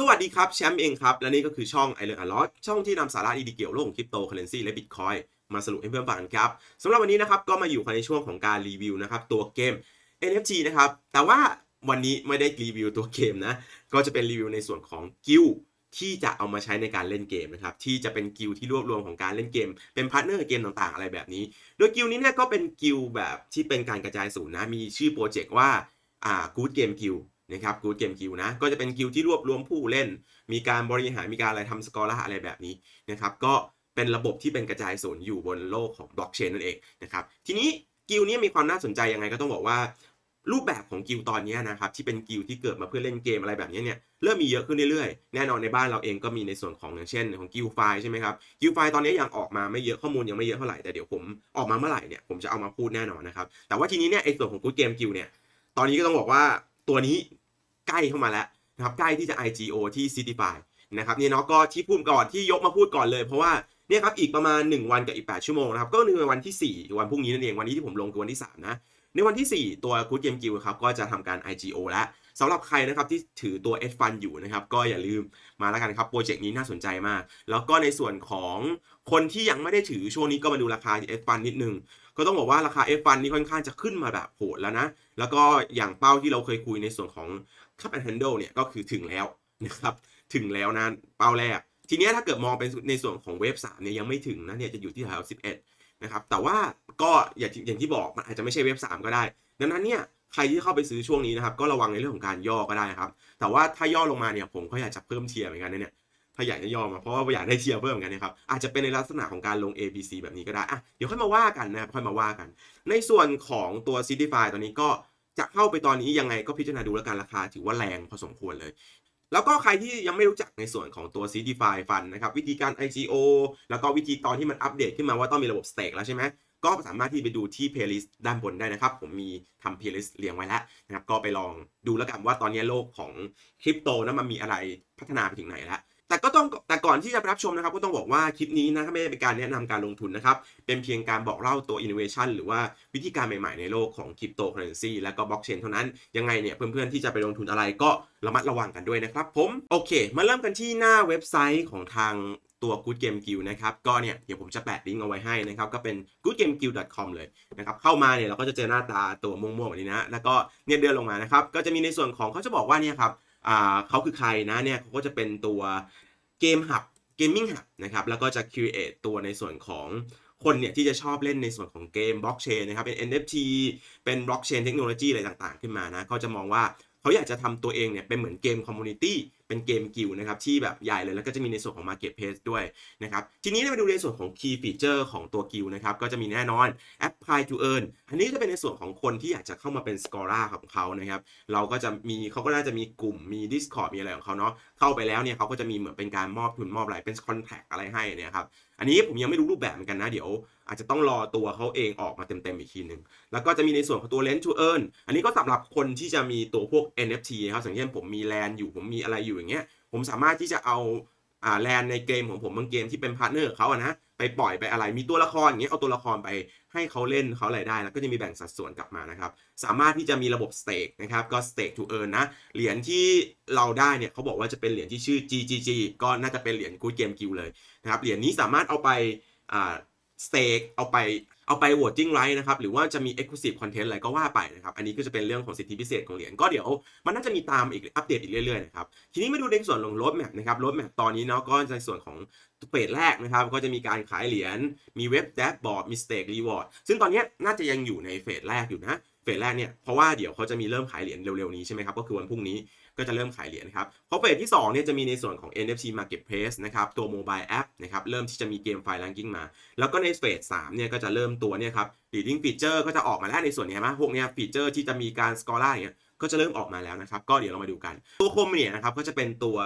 สวัสดีครับแชมป์เองครับ และนี่ก็คือช่องไอเลอร์อลอช่องที่นำสาระดีๆเกี่ยวโลกของคริปโตเคอเรนซีและบิตคอยมาสรุปให้เพื่อนฟังครับสำหรับวันนี้นะครับก็มาอยู่ในช่วงของการรีวิวนะครับตัวเกม NFT นะครับแต่ว่าวันนี้ไม่ได้รีวิวตัวเกมนะก็จะเป็นรีวิวในส่วนของกิลที่จะเอามาใช้ในการเล่นเกมนะครับที่จะเป็นกิลที่รวบรวมของการเล่นเกม เป็นพาร์ทเนอร์เกมต่างๆ อะไรแบบนี้ โดยกิลนี้เนี่ยก็เป็นกิลแบบที่เป็นการกระจายศูนย์นะมีชื่อโปรเจกต์ว่าอ่า Good Game Guild นะครับ Good Game Guild นะ ก็จะเป็นกิลที่รวบรวมผู้เล่น มีการบริหาร มีการอะไรทำสกอร์อะไรแบบนี้นะครับ ก็เป็นระบบที่เป็นกระจายศูนย์อยู่บนโลกของบล็อกเชนนั่นเองนะครับ ทีนี้กิลนี้มีความน่าสนใจยังไงก็ต้องบอกว่า รูปแบบของกิลตอนนี้นะครับที่เป็นกิลที่เกิดมาเพื่อเล่นเกมอะไรแบบนี้เนี่ยเริ่มมีเยอะขึ้นเรื่อยๆ แน่นอนในบ้านเราเองก็มีในส่วนของอย่างเช่นของกิลไฟใช่ไหมครับกิลไฟตอนนี้ยังออกมาไม่เยอะข้อมูลยังไม่เยอะเท่าไหร่แต่เดี๋ยวผมออกมาเมื่อไหร่เนี่ยผมจะเอามาพูดแน่นอนนะครับแต่ว่าทีนี้เนี่ยไอ้ส่วนของกูเกมกิลเนี่ยตอนนี้ก็ต้องบอกว่าตัวนี้ ใกล้เข้ามาแล้วนะครับใกล้ที่จะ IGO ที่ Citify นะครับนี่เนาะก็ที่พูดก่อนที่ยกมาพูดก่อนเลยเพราะว่าเนี่ยครับอีกประมาณ 1 วันกับอีก 8 ชั่วโมงนะครับก็คือวันที่ 4 วันพรุ่งนี้นั่นเองวันนี้ที่ผมลงคือวันที่ 3 นะ ในวันที่ 4 ตัว Good Game Guild ครับก็จะทำการ IGO แล้วสำหรับใครนะครับที่ถือตัว S Fund อยู่นะครับก็อย่าลืมมาแล้วกันครับโปรเจกต์นี้น่าสนใจมาก แล้วก็ในส่วนของคนที่ยังไม่ได้ถือช่วงนี้ก็มาดูราคา S Fund นิดนึงก็ต้องบอกว่าราคา F Fund นี่ค่อนข้างจะขึ้นมาแบบโหดแล้วนะ แล้วก็อย่างเป้าที่เราเคยคุยในส่วนของ Cup and Handle เนี่ยก็คือถึงแล้วนะครับถึงแล้วนะเป้าแรก ทีนี้ถ้าเกิดมองเป็นในส่วนของเวฟ3เนี่ยยังไม่ถึงนะเนี่ยจะอยู่ที่แถว11นะครับแต่ว่าก็อย่างที่อย่างที่บอกมันอาจจะไม่ใช่เว็บ3ก็ได้ ดังนั้นเนี่ยใครที่เข้าไปซื้อช่วงนี้นะครับก็ระวังในเรื่องของการย่อก็ได้ครับ แต่ว่าถ้าย่อลงมาเนี่ยผมก็อยากจะเพิ่มเทียร์เหมือนกันนะเนี่ยถ้าอยากจะย่อมาเพราะว่าอยากได้เทียร์เพิ่มเหมือนกันนะครับอาจจะเป็นในลักษณะของการลง A B C แบบนี้ก็ได้อะเดี๋ยวค่อยมาว่ากันนะครับค่อยมาว่ากัน ในส่วนของตัว c d f y ตอนนี้ก็ จะเข้าไปตอนนี้ยังไงก็พิจารณาดูแล้วกันราคาถือว่าแรงพอสมควรเลย แล้วก็ใครที่ยังไม่รู้จักในส่วนของตัว c d f y Fund นะครับ วิธีการ ICO แล้วก็วิธีตอนที่มันอัปเดตขึ้นมาว่าต้องมีระบบ stake แล้วใช่ไหมก็สามารถที่ไปดูที่ playlist ด้านบนได้นะครับ ผมมีทำ playlist เรียงไว้แล้วนะครับ ก็ไปลองดูแล้วกันว่าตอนนี้โลกของคริปโตนั้นมันมีอะไรพัฒนาไปถึงไหนแล้ว แต่ก็ต้องแต่ก่อนที่จะรับชมนะครับ ก็ต้องบอกว่าคลิปนี้นะไม่ได้เป็นการแนะนำการลงทุนนะครับ เป็นเพียงการบอกเล่าตัว innovation หรือว่าวิธีการใหม่ๆในโลกของคริปโตเคอเรนซีและก็บล็อกเชนเท่านั้น ยังไงเนี่ยเพื่อนๆที่จะไปลงทุนอะไรก็ระมัดระวังกันด้วยนะครับผม โอเค มาเริ่มกันที่หน้าเว็บไซต์ของทางตัว Good Game Guild นะครับ ก็เนี่ย เดี๋ยวผมจะแปะลิงก์เอาไว้ให้นะครับ ก็เป็น goodgameguild.com เลยนะครับ เข้ามาเนี่ย เราก็จะเจอหน้าตาตัวม่วงๆแบบนี้นะ แล้วก็เนี่ยเดินลงมานะครับ ก็จะมีในส่วนของเขาจะบอกว่าเนี่ยครับ อ่าเขาคือใครนะเนี่ยเขาก็จะเป็นตัวเกมหับเกมมิ่งหับนะครับแล้วก็จะ create ตัวในส่วนของคนเนี่ยที่จะชอบเล่นในส่วนของเกมบล็อกเชนนะครับเป็น NFT เป็นบล็อกเชนเทคโนโลยีอะไรต่างๆ ขึ้นมานะเขาจะมองว่าเขาอยากจะทำตัวเองเนี่ยเป็นเหมือนเกมคอมมูนิตี้ เป็นเกมกิลนะครับที่แบบใหญ่เลยแล้วก็จะมีในส่วนของ Marketplace ด้วยนะครับทีนี้มาดูในส่วนของ Key Feature ของตัวกิลนะครับก็จะมีแน่นอน Apply to Earn อันนี้จะเป็นในส่วนของคนที่อยากจะเข้ามาเป็น Scorer ของเขานะครับเราก็จะมีเขาก็น่าจะมีกลุ่มมี Discord มีอะไรของเขาเนาะเข้าไปแล้วเนี่ยเขาก็จะมีเหมือนเป็นการมอบทุนมอบอะไรเป็น contract อะไรให้เนี่ยครับอันนี้ผมยังไม่รู้รูปแบบเหมือนกันนะเดี๋ยวอาจจะต้องรอตัวเขาเองออกมาเต็มๆอีกทีหนึ่งแล้วก็จะมีในส่วนของตัว Lend to Earn อันนี้ก็สำหรับคนที่จะมีตัวพวก NFT ครับอย่างเช่นผมมีแลนอยู่ผมมีอะไรอยู่อย่างเงี้ยผมสามารถที่จะเอาอ่าแลนในเกมของผมบางเกมที่เป็นพาร์ทเนอร์เขาอะนะไปปล่อยไปอะไรมีตัวละครอย่างเงี้ยเอาตัวละครไปให้เขาเล่นเขาอะไรได้ แล้วก็จะมีแบ่งสัดส่วนกลับมานะครับ สามารถที่จะมีระบบ stake นะครับก็ stake to earn นะ เหรียญที่เราได้เนี่ยเขาบอกว่าจะเป็นเหรียญที่ชื่อ GGG ก็น่าจะเป็นเหรียญ Good Game Guild เลยนะครับเหรียญนี้สามารถเอาไปอ่า stake เอาไป เอาไปโหวตจิ้งไรนะครับหรือว่าจะมี exclusive content อะไรก็ว่าไปนะครับอันนี้ก็จะเป็นเรื่องของสิทธิพิเศษของเหรียญก็เดี๋ยวมันน่าจะมีตามอีกอัปเดตอีกเรื่อยๆนะครับทีนี้มาดูในส่วนของรถแมพนะครับรถแมพตอนนี้เนาะก็ในส่วนของเฟสแรกนะครับก็จะมีการขายเหรียญมีเว็บแดชบอร์ดมีสเต็กรีวอร์ดซึ่งตอนนี้น่าจะยังอยู่ในเฟสแรกอยู่นะ ฟสแรกเนี่ยเพราะว่าเดี๋ยวเขาจะมีเริ่มขายเหรียญเร็วๆนี้ใช่ไหมครับก็คือวันพรุ่งนี้ก็จะเริ่มขายเหรียญครับเพราะเฟสที่2เนี่ยจะมีในส่วนของ NFT Marketplace นะครับตัว Mobile App นะครับเริ่มที่จะมีเกมไฟล์ ranking มา แล้วก็ในเฟส3เนี่ยก็จะเริ่มตัวเนี่ยครับ leading feature ก็จะออกมาแล้วในส่วนนี้นะพวกเนี้ยฟีเจอร์ที่จะมีการ score อย่างเงี้ยก็จะเริ่มออกมาแล้วนะครับก็เดี๋ยวเรามาดูกัน ตัวโคมเนี่ยนะครับก็จะเป็นตัว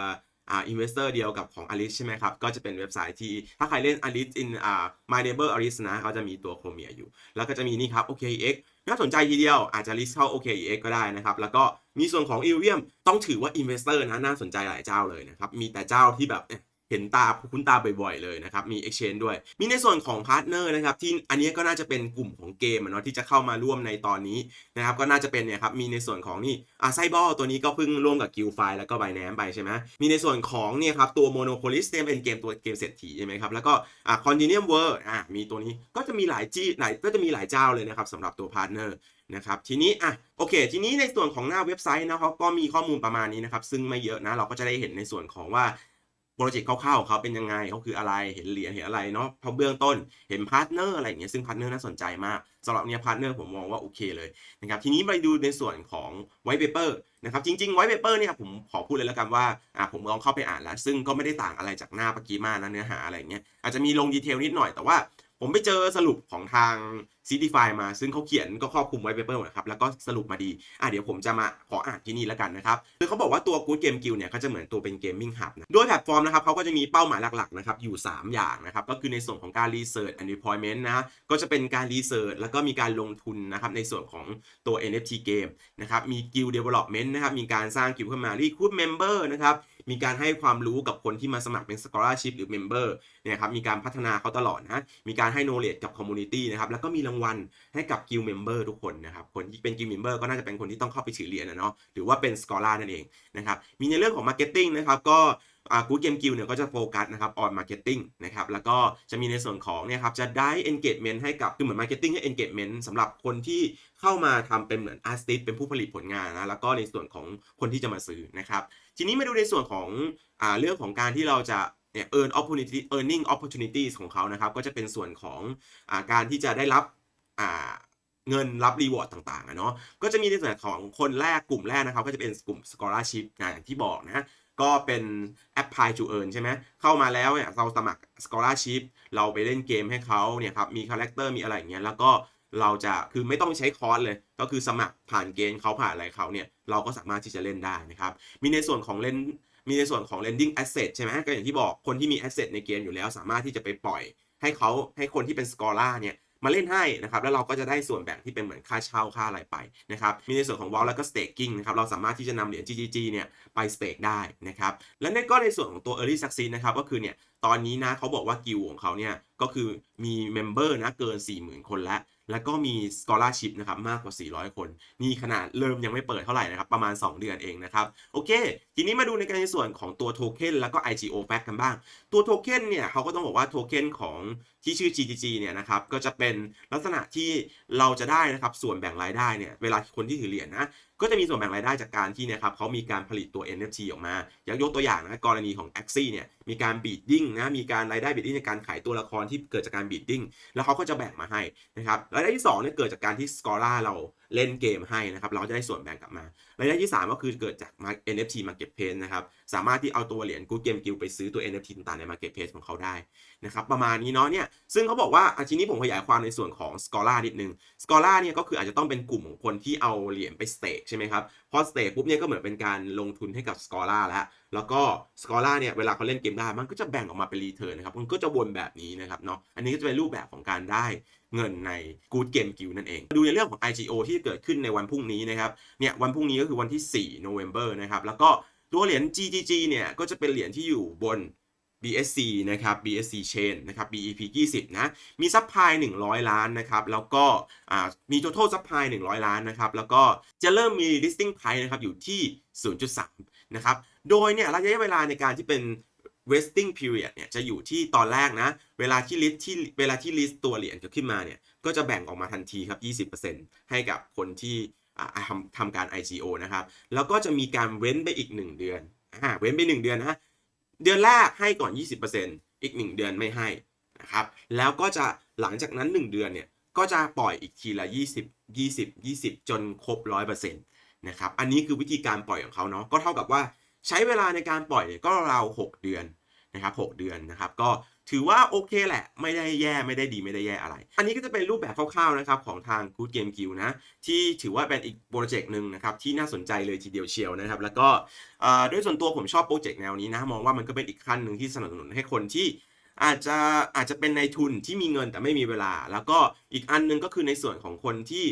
อ่า investor เดียวกับของ Alice ใช่ไหมครับ ก็จะเป็นเว็บไซต์ที่ ถ้าใครเล่น Alice in อ่า My Neighbor Alice นะเขาจะมีตัวโคเมียอยู่ แล้วก็จะมีนี่ครับ OKX น่าสนใจทีเดียวอาจจะ list เข้า OKX ก็ได้นะครับ แล้วก็มีส่วนของ e ี r ี u m ต้องถือว่า investor นะน่าสนใจหลายเจ้าเลยนะครับ มีแต่เจ้าที่แบบ เห็นตาคุ้นตาบ่อยๆเลยนะครับ มี Exchange ด้วย มีในส่วนของพาร์ทเนอร์นะครับที่อันนี้ก็น่าจะเป็นกลุ่มของเกมเนาะที่จะเข้ามาร่วมในตอนนี้นะครับก็น่าจะเป็นเนี่ยครับมีในส่วนของนี่อ่าไซบอลตัวนี้ก็เพิ่งร่วมกับกิลไฟแล้วก็ไบแนมไปใช่ไหมมีในส่วนของเนี่ยครับตัว Monopolis เนี่ยเป็นเกมตัวเกมเศรษฐีใช่ไหมครับแล้วก็อ่า Continuum World อ่ามีตัวนี้ก็จะมีหลายจี้หลายก็จะมีหลายเจ้าเลยนะครับสำหรับตัวพาร์ทเนอร์นะครับทีนี้อะโอเค ทีนี้ในส่วนของหน้าเว็บไซต์นะครับก็มีข้อมูลประมาณนี้นะครับซึ่งไม่เยอะนะเราก็จะได้เห็นในส่วนของว่า โปรเจกต์คร่าวๆของเขาเป็นยังไงเขาคืออะไรเห็นเหรียญเห็นอะไรเนาะพอเบื้องต้นเห็นพาร์ทเนอร์อะไรอย่างเงี้ยซึ่งพาร์ทเนอร์น่าสนใจมากสำหรับเนี่ยพาร์ทเนอร์ผมมองว่าโอเคเลยนะครับทีนี้ไปดูในส่วนของไวท์เปเปอร์นะครับจริงๆไวท์เปเปอร์เนี่ยผมขอพูดเลยแล้วกันว่าอ่าผมลองเข้าไปอ่านแล้ว ซึ่งก็ไม่ได้ต่างอะไรจากหน้าเมื่อกี้มากนะเนื้อหาอะไรเงี้ยอาจจะมีลงดีเทลนิดหน่อยแต่ว่าผมไปเจอสรุปของทาง c d f i มา ซึ่งเขาเขียนก็ครอบคลุมไว้เปเปอร์นะครับ แล้วก็สรุปมาดี อะเดี๋ยวผมจะมาขออ่านที่นี่แล้วกันนะครับ คือเขาบอกว่าตัว Good Game Guild เนี่ยเขาจะเหมือนตัวเป็นเกมมิ่งฮับนะโดยแพลตฟอร์มนะครับเขาก็จะมีเป้าหมายหลักๆนะครับอยู่ 3 อย่างนะครับ ก็คือในส่วนของการ Research and Deployment นะก็จะเป็นการ Research แล้วก็มีการลงทุนนะครับในส่วนของตัว NFT เกมนะครับมี Guild Development นะครับมีการสร้าง Guild ขึ้นมา Recruit Member นะครับมีการให้ความรู้กับคนที่มาสมัครเป็น Scholarship หรือ Member เนี่ยครับมีการพัฒนาเขาตลอดนะมีการให้ knowledge กับ Community นะครับแล้วก็มีรางวัลให้กับ Guild Member ทุกคนนะครับ คนที่เป็น Guild Member ก็น่าจะเป็นคนที่ต้องเข้าไปถือเหรียญนะเนาะ หรือว่าเป็น Scholar นั่นเองนะครับ มีในเรื่องของ Marketing นะครับ ก็อ่า Good Game Guild เนี่ยก็จะโฟกัสนะครับ on marketing นะครับ แล้วก็จะมีในส่วนของเนี่ยครับจะได้ engagement ให้กับ คือเหมือน marketing ให้ engagement สำหรับคนที่เข้ามาทำเป็นเหมือน artist เป็นผู้ผลิตผลงานนะ แล้วก็ในส่วนของคนที่จะมาซื้อนะครับ ทีนี้มาดูในส่วนของอ่าเรื่องของการที่เราจะเนี่ย earn opportunity earning opportunities ของเขานะครับ ก็จะเป็นส่วนของอ่าการที่จะได้รับ เงินรับรีวอร์ดต่างๆอะเนาะก็จะมีในส่วนของคนแรกกลุ่มแรกนะครับ ก็จะเป็นกลุ่ม scholarship นะอย่างที่บอกนะก็เป็น apply to earn ใช่ไหมเข้ามาแล้วเนี่ยเราสมัคร scholarship เราไปเล่นเกมให้เขาเนี่ยครับมีคาแรคเตอร์มีอะไรอย่างเงี้ยแล้วก็เราจะคือไม่ต้องใช้คอร์สเลย ก็คือสมัครผ่านเกณฑ์เขาผ่านอะไรเขาเนี่ยเราก็สามารถที่จะเล่นได้นะครับมีในส่วนของเล่นมีในส่วนของ lending asset ใช่ไหมก็อย่างที่บอกคนที่มี asset ในเกมอยู่แล้ว สามารถที่จะไปปล่อยให้เขาให้คนที่เป็น scholar เนี่ย มาเล่นให้นะครับแล้วเราก็จะได้ส่วนแบ่งที่เป็นเหมือนค่าเช่าค่าอะไรไปนะครับมีในส่วนของวอลแล้วก็สเต็กกิ้งนะครับเราสามารถที่จะนำเหรียญ GGG เนี่ยไปสเต็กได้นะครับและนั่นก็ในส่วนของตัว early success นะครับก็คือเนี่ยตอนนี้นะเขาบอกว่ากิลของเขาเนี่ยก็คือมีเมมเบอร์นะเกิน 40,000 คนแล้ว แล้วก็มี scholarship นะครับมากกว่า 400 คน นี่ขนาดเริ่มยังไม่เปิดเท่าไหร่นะครับ ประมาณ 2 เดือนเองนะครับ โอเค ทีนี้มาดูในการในส่วนของตัวโทเค็นแล้วก็ IGO fact กันบ้าง ตัวโทเค็นเนี่ยเขาก็ต้องบอกว่าโทเค็นของที่ชื่อ GGG เนี่ยนะครับ ก็จะเป็นลักษณะที่เราจะได้นะครับ ส่วนแบ่งรายได้เนี่ย เวลาคนที่ถือเหรียญนะ ก็จะมีส่วนแบ่งรายได้จากการที่เนี่ยครับเขามีการผลิตตัว NFT ออกมา อยากยกตัวอย่างนะกรณีของ a x i เนี่ยมีการบีดดิ้งนะมีการรายได้บีดดิ้งในการขายตัวละครที่เกิดจากการบีดดิ้งแล้วเขาก็จะแบ่งมาให้นะครับรายได้ที่2เนี่ยเกิดจากการที่สกอร่าเรา เล่นเกมให้นะครับ เราก็จะได้ส่วนแบ่งกลับมารายได้ที่ 3 ก็คือเกิดจาก NFT Marketplace นะครับ สามารถที่เอาตัวเหรียญ Good Game Guild ไปซื้อตัว NFT ต่างๆ ใน Marketplace ของเขาได้นะครับประมาณนี้เนาะเนี่ยซึ่งเขาบอกว่าอะทีนี้ผมขยายความในส่วนของ Scholar นิดนึง Scholar เนี่ยก็คืออาจจะต้องเป็นกลุ่มของคนที่เอาเหรียญไปสเตกใช่ไหมครับพอสเตกปุ๊บเนี่ยก็เหมือนเป็นการลงทุนให้กับ Scholar แล้วแล้วก็ Scholar เนี่ยเวลาเขาเล่นเกมได้มันก็จะแบ่งออกมาเป็นรีเทิร์นนะครับมันก็จะวนแบบนี้นะครับเนาะอันนี้ก็จะเป็นรูปแบบของการได้ เงินใน Good Game Guild นั่นเอง ดูในเรื่องของ IGO ที่เกิดขึ้นในวันพรุ่งนี้นะครับ เนี่ยวันพรุ่งนี้ก็คือวันที่ 4 November นะครับ แล้วก็ตัวเหรียญ GGG เนี่ยก็จะเป็นเหรียญที่อยู่บน BSC นะครับ BSC Chain นะครับ BEP 20 นะ มีซัพพลาย 100 ล้านนะครับ แล้วก็อ่ามี total ซัพพลาย 100 ล้านนะครับ แล้วก็จะเริ่มมี listing price นะครับ อยู่ที่ 0.3 นะครับ โดยเนี่ยระยะเวลาในการที่เป็น vesting period เนี่ยจะอยู่ที่ตอนแรกนะ เวลาที่ list ที่เวลาที่ list ตัวเหรียญขึ้นมาเนี่ยก็จะแบ่งออกมาทันทีครับ 20%ให้กับคนที่ทำทำการ IGO นะครับ แล้วก็จะมีการเว้นไปอีก 1 เดือนอ่าเว้นไป 1 เดือนนะเดือนแรกให้ก่อน 20%อีก 1 เดือนไม่ให้นะครับ แล้วก็จะหลังจากนั้น 1 เดือนเนี่ยก็จะปล่อยอีกทีละ 20 20 20 จนครบ 100%นะครับ อันนี้คือวิธีการปล่อยของเขาเนาะ ก็เท่ากับว่า ใช้เวลาในการปล่อยเนี่ยก็ราว6เดือนนะครับ6เดือนนะครับ ก็ถือว่าโอเคแหละ ไม่ได้แย่ไม่ได้ดีไม่ได้แย่อะไร อันนี้ก็จะเป็นรูปแบบคร่าวๆนะครับของทาง Good Game Guild นะ ที่ถือว่าเป็นอีกโปรเจกต์หนึ่งนะครับที่น่าสนใจเลยทีเดียวเชียวนะครับ แล้วก็ด้วยส่วนตัวผมชอบโปรเจกต์แนวนี้นะ มองว่ามันก็เป็นอีกขั้นหนึ่งที่สนับสนุนให้คนที่อาจจะอาจจะเป็นในทุนที่มีเงินแต่ไม่มีเวลา แล้วก็อีกอันหนึงก็คือในส่วนของคนที่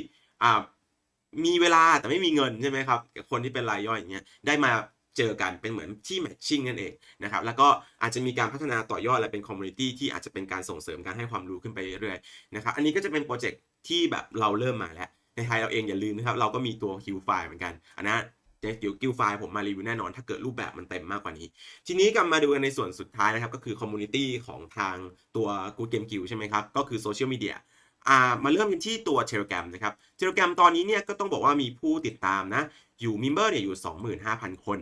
มีเวลาแต่ไม่มีเงินใช่ไหมครับคนที่เป็นรายย่อยอย่างเงี้ยได้มา เจอกันเป็นเหมือนที่แมทชิ่งนั่นเองนะครับแล้วก็อาจจะมีการพัฒนาต่อยอดและเป็นคอมมูนิตี้ที่อาจจะเป็นการส่งเสริมการให้ความรู้ขึ้นไปเรื่อยๆนะครับอันนี้ก็จะเป็นโปรเจกต์ที่แบบเราเริ่มมาแล้วในไทยเราเองอย่าลืมนะครับเราก็มีตัวคิวไฟล์เหมือนกันอันนั้นเดี๋ยวคิวไฟล์ผมมารีวิวแน่นอนถ้าเกิดรูปแบบมันเต็มมากกว่านี้ ทีนี้กลับมาดูกันในส่วนสุดท้ายนะครับ ก็คือคอมมูนิตี้ของทางตัว Good Game Guild ใช่ไหมครับ ก็คือโซเชียลมีเดียอ่ามาเริ่มกันที่ตัว Telegram นะครับ Telegram ตอนนี้เนี่ยก็ต้องบอกว่ามีผู้ติดตามนะ อยู่ Member เนี่ยอยู่ 25,000 คน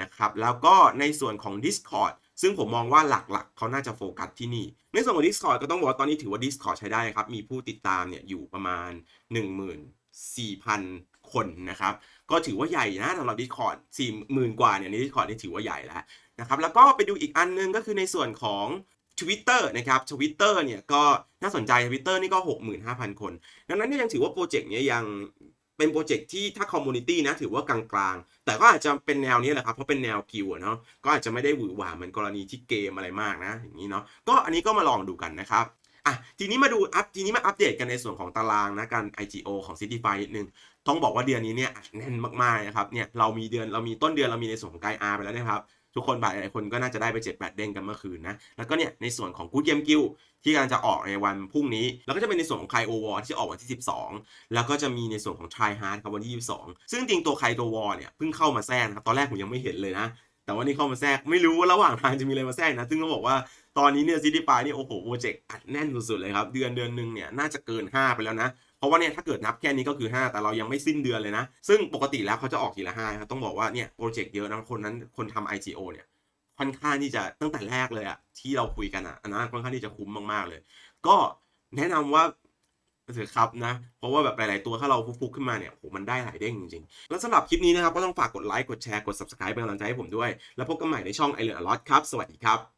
นะครับแล้วก็ในส่วนของ Discord ซึ่งผมมองว่าหลักๆ เขาน่าจะโฟกัสที่นี่ ในส่วนของ Discord ก็ต้องบอกว่าตอนนี้ถือว่า Discord ใช้ได้ครับ มีผู้ติดตามเนี่ยอยู่ประมาณ 14,000 คนนะครับ ก็ถือว่าใหญ่นะสำหรับ Discord 40,000 กว่าเนี่ยใน Discord นี่ถือว่าใหญ่แล้วนะครับ แล้วก็ไปดูอีกอันนึงก็คือในส่วนของ Twitter นะครับ Twitter เนี่ยก็น่าสนใจ Twitter นี่ก็ 65,000 คน ดังนั้นเนี่ยยังถือว่าโปรเจกต์เนี้ยยัง เป็นโปรเจกต์ที่ถ้าคอมมูนิตี้นะถือว่ากลางๆ แต่ก็อาจจะเป็นแนวนี้แหละครับ เพราะเป็นแนวกิวเนาะก็อาจจะไม่ได้หวือหวาเหมือนกรณีที่เกมอะไรมากนะอย่างนี้เนาะก็อันนี้ก็มาลองดูกันนะครับอะทีนี้มาดูอัพทีนี้มาอัปเดตกันในส่วนของตารางนะการ IGO ของ Cityfy นิดนึงต้องบอกว่าเดือนนี้เนี่ยแน่นมากๆนะครับเนี่ยเรามีเดือนเรามีต้นเดือนเรามีในส่วนของไกอาร์ไปแล้วนะครับ ทุกคนบาหลายคนก็น่าจะได้ไป7 8เด้งกันเมื่อคืนนะ แล้วก็เนี่ยในส่วนของ Good Game Guild ที่กำลังจะออกในวันพรุ่งนี้ แล้วก็จะเป็นในส่วนของ Kai O War ที่จะออกวันที่ 12 แล้วก็จะมีในส่วนของ Try Hard ครับวันที่ 22 ซึ่งจริงตัว Kai O War เนี่ยเพิ่งเข้ามาแทรกนะครับตอนแรกผมยังไม่เห็นเลยนะ แต่ว่านี่เข้ามาแทรกไม่รู้ว่าระหว่างทางจะมีอะไรมาแทรกนะ ซึ่งต้องบอกว่าตอนนี้เนี่ยซิตี้ฟายนี่โอ้โหโปรเจกต์อัดแน่นสุดๆเลยครับเดือนเดือนหนึ่งเนี่ยน่าจะเกิน 5 ไปแล้วนะ ราะว่าเนี่ยถ้าเกิดนับแค่นี้ก็คือ 5 แต่เรายังไม่สิ้นเดือนเลยนะ ซึ่งปกติแล้วเขาจะออกทีละ5ครับต้องบอกว่าเนี่ยโปรเจกต์เยอะนะคนนั้นคนทำ IGO เนี่ยค่อนข้างที่จะตั้งแต่แรกเลยอะที่เราคุยกันอะอันนั้นค่อนข้างที่จะคุ้มมากๆเลย ก็แนะนำว่าเถอครับนะ เพราะว่าแบบหลาย ๆ ตัวถ้าเราฟุกๆขึ้นมาเนี่ยโหมันได้หลายเด้งจริง ๆ แล้วสำหรับคลิปนี้นะครับ ก็ต้องฝากกดไลค์ กดแชร์ กด subscribe เป็นกำลังใจให้ผมด้วย แล้วพบกันใหม่ในช่องไอเลือลอตครับ สวัสดีครับ